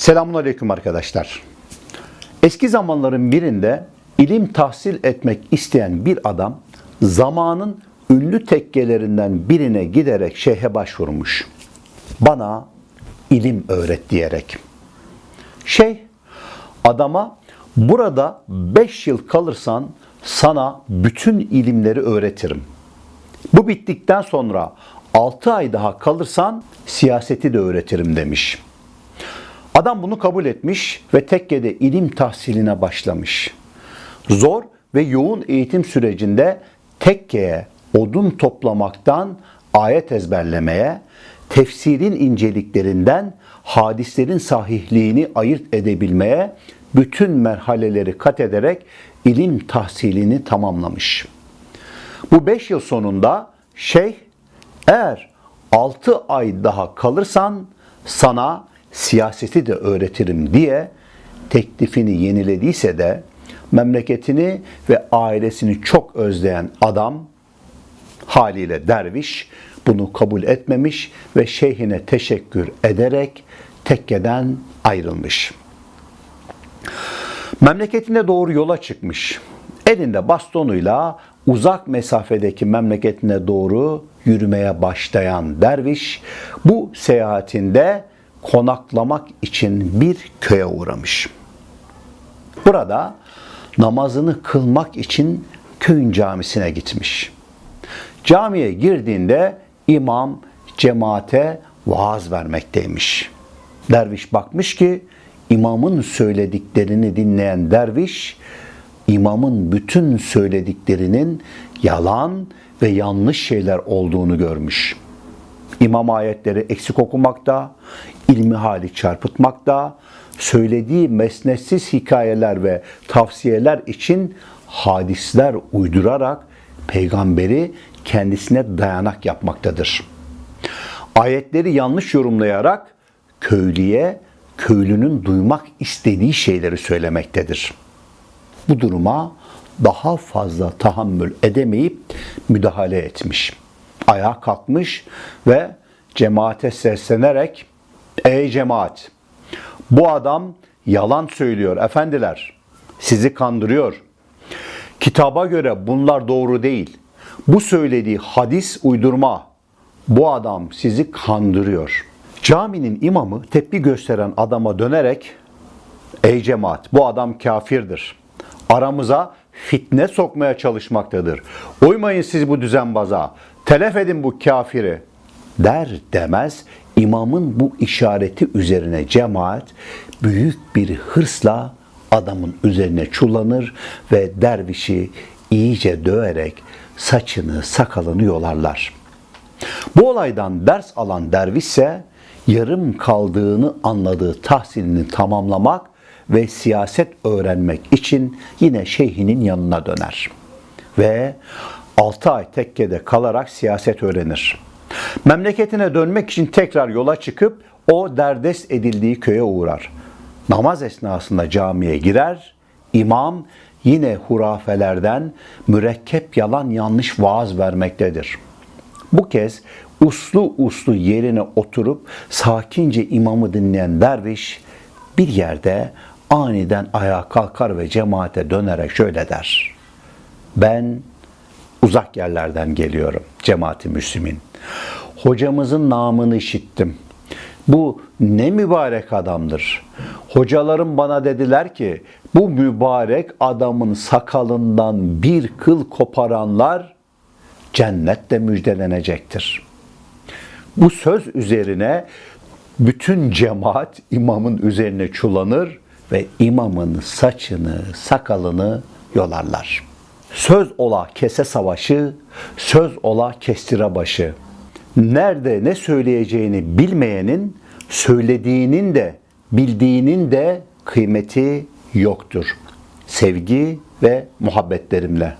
Selamun Aleyküm arkadaşlar. Eski zamanların birinde ilim tahsil etmek isteyen bir adam zamanın ünlü tekkelerinden birine giderek şeyhe başvurmuş. Bana ilim öğret diyerek. Şeyh adama burada 5 yıl kalırsan sana bütün ilimleri öğretirim. Bu bittikten sonra 6 ay daha kalırsan siyaseti de öğretirim demiş. Adam bunu kabul etmiş ve tekkede ilim tahsiline başlamış. Zor ve yoğun eğitim sürecinde tekkeye odun toplamaktan ayet ezberlemeye, tefsirin inceliklerinden hadislerin sahihliğini ayırt edebilmeye bütün merhaleleri kat ederek ilim tahsilini tamamlamış. Bu 5 yıl sonunda şeyh eğer 6 ay daha kalırsan sana siyaseti de öğretirim diye teklifini yenilediyse de memleketini ve ailesini çok özleyen adam haliyle derviş bunu kabul etmemiş ve şeyhine teşekkür ederek tekkeden ayrılmış. Memleketine doğru yola çıkmış. Elinde bastonuyla uzak mesafedeki memleketine doğru yürümeye başlayan derviş bu seyahatinde konaklamak için bir köye uğramış. Burada namazını kılmak için köyün camisine gitmiş. Camiye girdiğinde imam cemaate vaaz vermekteymiş. Derviş bakmış ki imamın söylediklerini dinleyen derviş imamın bütün söylediklerinin yalan ve yanlış şeyler olduğunu görmüş. İmam ayetleri eksik okumakta, ilmi hali çarpıtmakta, söylediği mesnetsiz hikayeler ve tavsiyeler için hadisler uydurarak peygamberi kendisine dayanak yapmaktadır. Ayetleri yanlış yorumlayarak köylüye köylünün duymak istediği şeyleri söylemektedir. Bu duruma daha fazla tahammül edemeyip müdahale etmiş. Ayağa kalkmış ve cemaate seslenerek Ey cemaat! Bu adam yalan söylüyor efendiler. Sizi kandırıyor. Kitaba göre bunlar doğru değil. Bu söylediği hadis uydurma. Bu adam sizi kandırıyor. Caminin imamı tepki gösteren adama dönerek Ey cemaat bu adam kafirdir. Aramıza fitne sokmaya çalışmaktadır. Uymayın siz bu düzenbaza. Telef edin bu kafiri. Der demez imamın bu işareti üzerine cemaat büyük bir hırsla adamın üzerine çullanır ve dervişi iyice döverek saçını sakalını yolarlar. Bu olaydan ders alan derviş ise yarım kaldığını anladığı tahsilini tamamlamak ve siyaset öğrenmek için yine şeyhinin yanına döner. Ve 6 ay tekkede kalarak siyaset öğrenir. Memleketine dönmek için tekrar yola çıkıp o derdest edildiği köye uğrar. Namaz esnasında camiye girer, imam yine hurafelerden mürekkep yalan yanlış vaaz vermektedir. Bu kez uslu uslu yerine oturup sakince imamı dinleyen derviş bir yerde aniden ayağa kalkar ve cemaate dönerek şöyle der. Ben uzak yerlerden geliyorum cemaati Müslümin. Hocamızın namını işittim. Bu ne mübarek adamdır. Hocalarım bana dediler ki bu mübarek adamın sakalından bir kıl koparanlar cennette müjdelenecektir. Bu söz üzerine bütün cemaat imamın üzerine çulanır ve imamın saçını, sakalını yolarlar. Söz ola kese savaşı, söz ola kestire başı. Nerede ne söyleyeceğini bilmeyenin, söylediğinin de bildiğinin de kıymeti yoktur. Sevgi ve muhabbetlerimle.